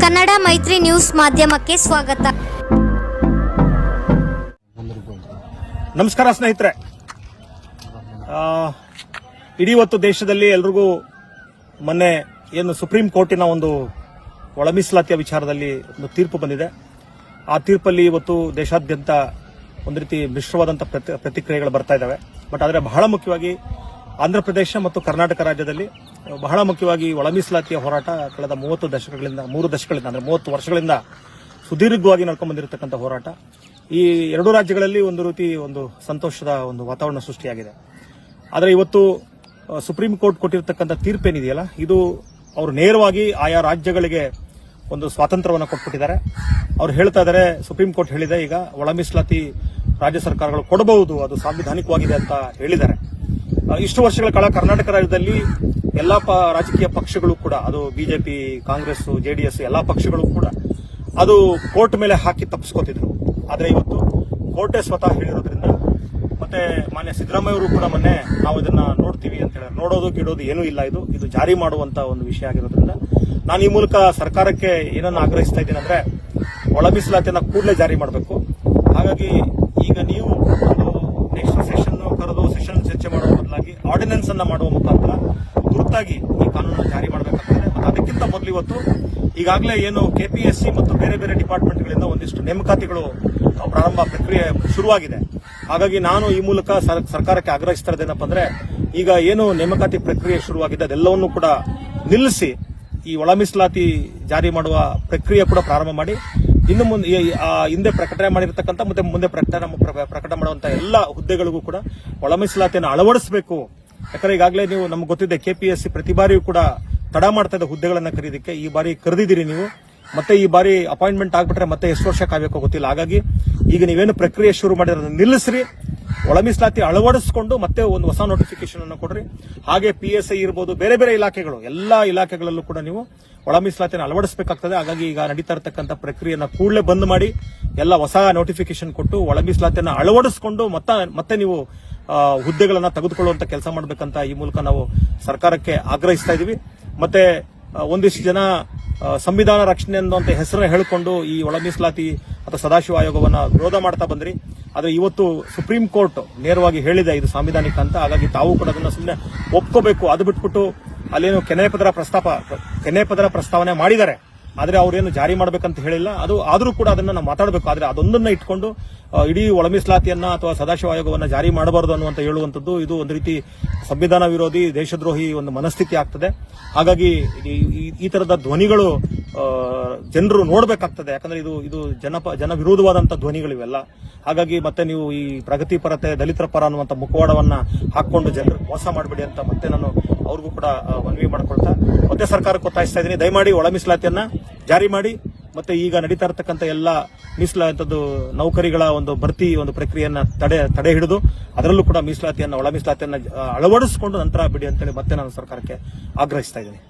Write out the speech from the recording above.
ಕನ್ನಡ ಮೈತ್ರಿ ನ್ಯೂಸ್ ಮಾಧ್ಯಮಕ್ಕೆ ಸ್ವಾಗತ. ನಮಸ್ಕಾರ ಸ್ನೇಹಿತರೆ. ಇಡೀ ಹೊತ್ತು ದೇಶದಲ್ಲಿ ಎಲ್ರಿಗೂ ಮೊನ್ನೆ ಏನು ಸುಪ್ರೀಂ ಕೋರ್ಟಿನ ಒಂದು ಒಳ ಮೀಸಲಾತಿಯ ವಿಚಾರದಲ್ಲಿ ಒಂದು ತೀರ್ಪು ಬಂದಿದೆ. ಆ ತೀರ್ಪಲ್ಲಿ ಇವತ್ತು ದೇಶಾದ್ಯಂತ ಒಂದು ರೀತಿ ಮಿಶ್ರವಾದಂಥ ಪ್ರತಿ- ಪ್ರತಿಕ್ರಿಯೆಗಳು ಬರ್ತಾ ಇದ್ದಾವೆ ಬಟ್ ಆದರೆ ಬಹಳ ಮುಖ್ಯವಾಗಿ ಆಂಧ್ರಪ್ರದೇಶ ಮತ್ತು ಕರ್ನಾಟಕ ರಾಜ್ಯದಲ್ಲಿ ಬಹಳ ಮುಖ್ಯವಾಗಿ ಒಳ ಮೀಸಲಾತಿಯ ಹೋರಾಟ ಕಳೆದ ಮೂವತ್ತು ದಶಕಗಳಿಂದ, ಮೂರು ದಶಕಗಳಿಂದ ಅಂದರೆ ಮೂವತ್ತು ವರ್ಷಗಳಿಂದ ಸುದೀರ್ಘವಾಗಿ ನಡ್ಕೊಂಡು ಬಂದಿರತಕ್ಕಂಥ ಹೋರಾಟ. ಈ ಎರಡು ರಾಜ್ಯಗಳಲ್ಲಿ ಒಂದು ರೀತಿ ಒಂದು ಸಂತೋಷದ ಒಂದು ವಾತಾವರಣ ಸೃಷ್ಟಿಯಾಗಿದೆ. ಆದರೆ ಇವತ್ತು ಸುಪ್ರೀಂ ಕೋರ್ಟ್ ಕೊಟ್ಟಿರತಕ್ಕಂಥ ತೀರ್ಪೇನಿದೆಯಲ್ಲ ಇದು ಅವರು ನೇರವಾಗಿ ಆಯಾ ರಾಜ್ಯಗಳಿಗೆ ಒಂದು ಸ್ವಾತಂತ್ರ್ಯವನ್ನು ಕೊಟ್ಬಿಟ್ಟಿದ್ದಾರೆ. ಅವ್ರು ಹೇಳ್ತಾ ಇದ್ದಾರೆ, ಸುಪ್ರೀಂ ಕೋರ್ಟ್ ಹೇಳಿದೆ, ಈಗ ಒಳ ಮೀಸಲಾತಿ ರಾಜ್ಯ ಸರ್ಕಾರಗಳು ಕೊಡಬಹುದು, ಅದು ಸಾಂವಿಧಾನಿಕವಾಗಿದೆ ಅಂತ ಹೇಳಿದ್ದಾರೆ. ಇಷ್ಟು ವರ್ಷಗಳ ಕಾಲ ಕರ್ನಾಟಕ ರಾಜ್ಯದಲ್ಲಿ ಎಲ್ಲಾ ರಾಜಕೀಯ ಪಕ್ಷಗಳು ಕೂಡ, ಅದು ಬಿಜೆಪಿ ಕಾಂಗ್ರೆಸ್ ಜೆಡಿಎಸ್ ಎಲ್ಲಾ ಪಕ್ಷಗಳು ಕೂಡ ಅದು ಕೋರ್ಟ್ ಮೇಲೆ ಹಾಕಿ ತಪ್ಪಿಸ್ಕೋತಿದ್ರು. ಆದ್ರೆ ಇವತ್ತು ಕೋರ್ಟೇ ಸ್ವತಃ ಹೇಳಿರೋದ್ರಿಂದ ಮತ್ತೆ ಮಾನ್ಯ ಸಿದ್ದರಾಮಯ್ಯ ಅವರು ಕೂಡ ಮೊನ್ನೆ ನಾವು ಇದನ್ನ ನೋಡ್ತೀವಿ ಅಂತ ಹೇಳಿ ನೋಡೋದು ಕೇಳೋದು ಏನೂ ಇಲ್ಲ ಇದು. ಇದು ಜಾರಿ ಮಾಡುವಂತ ಒಂದು ವಿಷಯ ಆಗಿರೋದ್ರಿಂದ ನಾನು ಈ ಮೂಲಕ ಸರ್ಕಾರಕ್ಕೆ ಏನನ್ನ ಆಗ್ರಹಿಸ್ತಾ ಇದ್ದೀನಿ ಅಂದ್ರೆ ಒಳ ಮೀಸಲಾತಿಯನ್ನ ಕೂಡಲೇ ಜಾರಿ ಮಾಡಬೇಕು. ಹಾಗಾಗಿ ಈಗ ನೀವು ಒಂದು ನೆಕ್ಸ್ಟ್ ಸೆಷನ್ ಕರೆದು ಸೆಷನ್ ಚರ್ಚೆ ಬದಲಾಗಿ ಆರ್ಡಿನೆನ್ಸ್ ಅನ್ನ ಮಾಡುವ ಮುಖಾಂತರ ತುರ್ತಾಗಿ ಈ ಕಾನೂನನ್ನು ಜಾರಿ ಮಾಡಬೇಕಾಗ್ತದೆ. ಮತ್ತು ಅದಕ್ಕಿಂತ ಮೊದಲು ಇವತ್ತು ಈಗಾಗಲೇ ಏನು ಕೆಪಿಎಸ್ಸಿ ಮತ್ತು ಬೇರೆ ಬೇರೆ ಡಿಪಾರ್ಟ್ಮೆಂಟ್ಗಳಿಂದ ಒಂದಿಷ್ಟು ನೇಮಕಾತಿಗಳು ಪ್ರಾರಂಭ ಪ್ರಕ್ರಿಯೆ ಶುರುವಾಗಿದೆ. ಹಾಗಾಗಿ ನಾನು ಈ ಮೂಲಕ ಸರ್- ಸರ್ಕಾರಕ್ಕೆ ಆಗ್ರಹಿಸ್ತಾ ಇರೋದೇನಪ್ಪ ಅಂದ್ರೆ ಈಗ ಏನು ನೇಮಕಾತಿ ಪ್ರಕ್ರಿಯೆ ಶುರುವಾಗಿದೆ ಅದೆಲ್ಲವನ್ನೂ ಕೂಡ ನಿಲ್ಲಿಸಿ ಈ ಒಳ ಮೀಸಲಾತಿ ಜಾರಿ ಮಾಡುವ ಪ್ರಕ್ರಿಯೆ ಕೂಡ ಪ್ರಾರಂಭ ಮಾಡಿ, ಇನ್ನು ಮುಂದೆ ಹಿಂದೆ ಪ್ರಕಟಣೆ ಮಾಡಿರ್ತಕ್ಕಂಥ ಮತ್ತೆ ಮುಂದೆ ಪ್ರಕಟಣೆ ಪ್ರ- ಪ್ರಕಟ ಮಾಡುವಂತ ಎಲ್ಲ ಹುದ್ದೆಗಳಿಗೂ ಕೂಡ ಒಳ ಮೀಸಲಾತಿಯನ್ನು ಅಳವಡಿಸಬೇಕು ಯಾಕಂದ್ರೆ ಈಗಾಗಲೇ ನೀವು ನಮ್ಗೆ ಗೊತ್ತಿದೆ ಕೆಪಿಎಸ್ಸಿ ಪ್ರತಿ ಬಾರಿಯೂ ಕೂಡ ತಡ ಮಾಡ್ತಾ ಇದ್ದ ಹುದ್ದೆಗಳನ್ನ ಖರೀದಿಕ್ಕೆ ಈ ಬಾರಿ ಕರೆದಿದ್ದೀರಿ ನೀವು. ಮತ್ತೆ ಈ ಬಾರಿ ಅಪಾಯಿಂಟ್ಮೆಂಟ್ ಆಗ್ಬಿಟ್ರೆ ಮತ್ತೆ ಎಷ್ಟು ವರ್ಷ ಕಾಯಬೇಕು ಗೊತ್ತಿಲ್ಲ. ಹಾಗಾಗಿ ಈಗ ನೀವೇನು ಪ್ರಕ್ರಿಯೆ ಶುರು ಮಾಡಿರೋದನ್ನ ನಿಲ್ಲಿಸ್ರಿ. ಒಳ ಮೀಸಲಾತಿ ಅಳವಡಿಸಿಕೊಂಡು ಮತ್ತೆ ಒಂದು ಹೊಸ ನೋಟಿಫಿಕೇಶನ್ ಅನ್ನು ಕೊಡ್ರಿ. ಹಾಗೆ ಪಿ ಎಸ್ ಐ ಇರ್ಬೋದು, ಬೇರೆ ಬೇರೆ ಇಲಾಖೆಗಳು, ಎಲ್ಲಾ ಇಲಾಖೆಗಳಲ್ಲೂ ಕೂಡ ನೀವು ಒಳ ಅಳವಡಿಸಬೇಕಾಗ್ತದೆ. ಹಾಗಾಗಿ ಈಗ ನಡೀತಾ ಇರತಕ್ಕಂಥ ಪ್ರಕ್ರಿಯೆಯನ್ನು ಕೂಡಲೇ ಬಂದ್ ಮಾಡಿ, ಎಲ್ಲ ಹೊಸ ನೋಟಿಫಿಕೇಶನ್ ಕೊಟ್ಟು ಒಳ ಮೀಸಲಾತಿಯನ್ನು ಅಳವಡಿಸಿಕೊಂಡು ಮತ್ತೆ ಮತ್ತೆ ನೀವು ಹುದ್ದೆಗಳನ್ನ ತೆಗೆದುಕೊಳ್ಳುವಂತ ಕೆಲಸ ಮಾಡಬೇಕಂತ ಈ ಮೂಲಕ ನಾವು ಸರ್ಕಾರಕ್ಕೆ ಆಗ್ರಹಿಸ್ತಾ ಇದೀವಿ. ಮತ್ತೆ ಒಂದಿಷ್ಟು ಜನ ಸಂವಿಧಾನ ರಕ್ಷಣೆ ಅನ್ನುವಂತ ಹೆಸರನ್ನ ಹೇಳಿಕೊಂಡು ಈ ಒಳ ಮೀಸಲಾತಿ ಅಥವಾ ಸದಾಶಿವ ಆಯೋಗವನ್ನು ವಿರೋಧ ಮಾಡ್ತಾ ಬಂದ್ರಿ. ಆದರೆ ಇವತ್ತು ಸುಪ್ರೀಂ ಕೋರ್ಟ್ ನೇರವಾಗಿ ಹೇಳಿದೆ ಇದು ಸಾಂವಿಧಾನಿಕ ಅಂತ. ಹಾಗಾಗಿ ತಾವು ಕೂಡ ಅದನ್ನು ಸುಮ್ಮನೆ ಒಪ್ಕೋಬೇಕು. ಅದು ಬಿಟ್ಬಿಟ್ಟು ಅಲ್ಲೇನು ಕೆನೆ ಪದರ ಪ್ರಸ್ತಾಪ ಕೆನೆ ಪದರ ಪ್ರಸ್ತಾವನೆ ಮಾಡಿದ್ದಾರೆ. ಆದ್ರೆ ಅವ್ರೇನು ಜಾರಿ ಮಾಡ್ಬೇಕಂತ ಹೇಳಿಲ್ಲ. ಅದು ಆದರೂ ಕೂಡ ಅದನ್ನ ನಾವು ಮಾತಾಡಬೇಕು. ಆದ್ರೆ ಅದೊಂದನ್ನ ಇಟ್ಕೊಂಡು ಇಡೀ ಒಳ ಮೀಸಲಾತಿಯನ್ನ ಅಥವಾ ಸದಾಶಿವ ಆಯೋಗವನ್ನ ಜಾರಿ ಮಾಡಬಾರದು ಅನ್ನುವಂತ ಹೇಳುವಂತದ್ದು ಇದು ಒಂದು ರೀತಿ ಸಂವಿಧಾನ ವಿರೋಧಿ ದೇಶದ್ರೋಹಿ ಒಂದು ಮನಸ್ಥಿತಿ ಆಗ್ತದೆ. ಹಾಗಾಗಿ ಈ ತರದ ಧ್ವನಿಗಳು ಜನರು ನೋಡಬೇಕಾಗ್ತದೆ. ಯಾಕಂದ್ರೆ ಇದು ಇದು ಜನಪ ಜನ ವಿರೋಧವಾದಂಥ ಧ್ವನಿಗಳು ಇವೆಲ್ಲ ಹಾಗಾಗಿ ಮತ್ತೆ ನೀವು ಈ ಪ್ರಗತಿ ಪರತೆ, ದಲಿತರ ಪರ ಅನ್ನುವಂತ ಮುಖವಾಡವನ್ನ ಹಾಕೊಂಡು ಜನರು ಮೋಸ ಮಾಡಬೇಡಿ ಅಂತ ಮತ್ತೆ ನಾನು ಅವ್ರಿಗೂ ಕೂಡ ಮನವಿ ಮಾಡ್ಕೊಳ್ತಾ, ಮತ್ತೆ ಸರ್ಕಾರಕ್ಕೆ ಒತ್ತಾಯಿಸ್ತಾ ಇದ್ದೀನಿ. ದಯಮಾಡಿ ಒಳ ಮೀಸಲಾತಿಯನ್ನ ಜಾರಿ ಮಾಡಿ, ಮತ್ತೆ ಈಗ ನಡೀತಾ ಇರತಕ್ಕಂಥ ಎಲ್ಲ ಮೀಸಲಾತದ್ದು ನೌಕರಿಗಳ ಒಂದು ಭರ್ತಿ ಒಂದು ಪ್ರಕ್ರಿಯೆಯನ್ನ ತಡೆ ತಡೆ ಹಿಡಿದು, ಅದರಲ್ಲೂ ಕೂಡ ಮೀಸಲಾತಿಯನ್ನು, ಒಳ ಮೀಸಲಾತಿಯನ್ನ ಅಳವಡಿಸಿಕೊಂಡು ನಂತರ ಬಿಡಿ ಅಂತೇಳಿ ಮತ್ತೆ ನಾನು ಸರ್ಕಾರಕ್ಕೆ ಆಗ್ರಹಿಸ್ತಾ ಇದ್ದೀನಿ.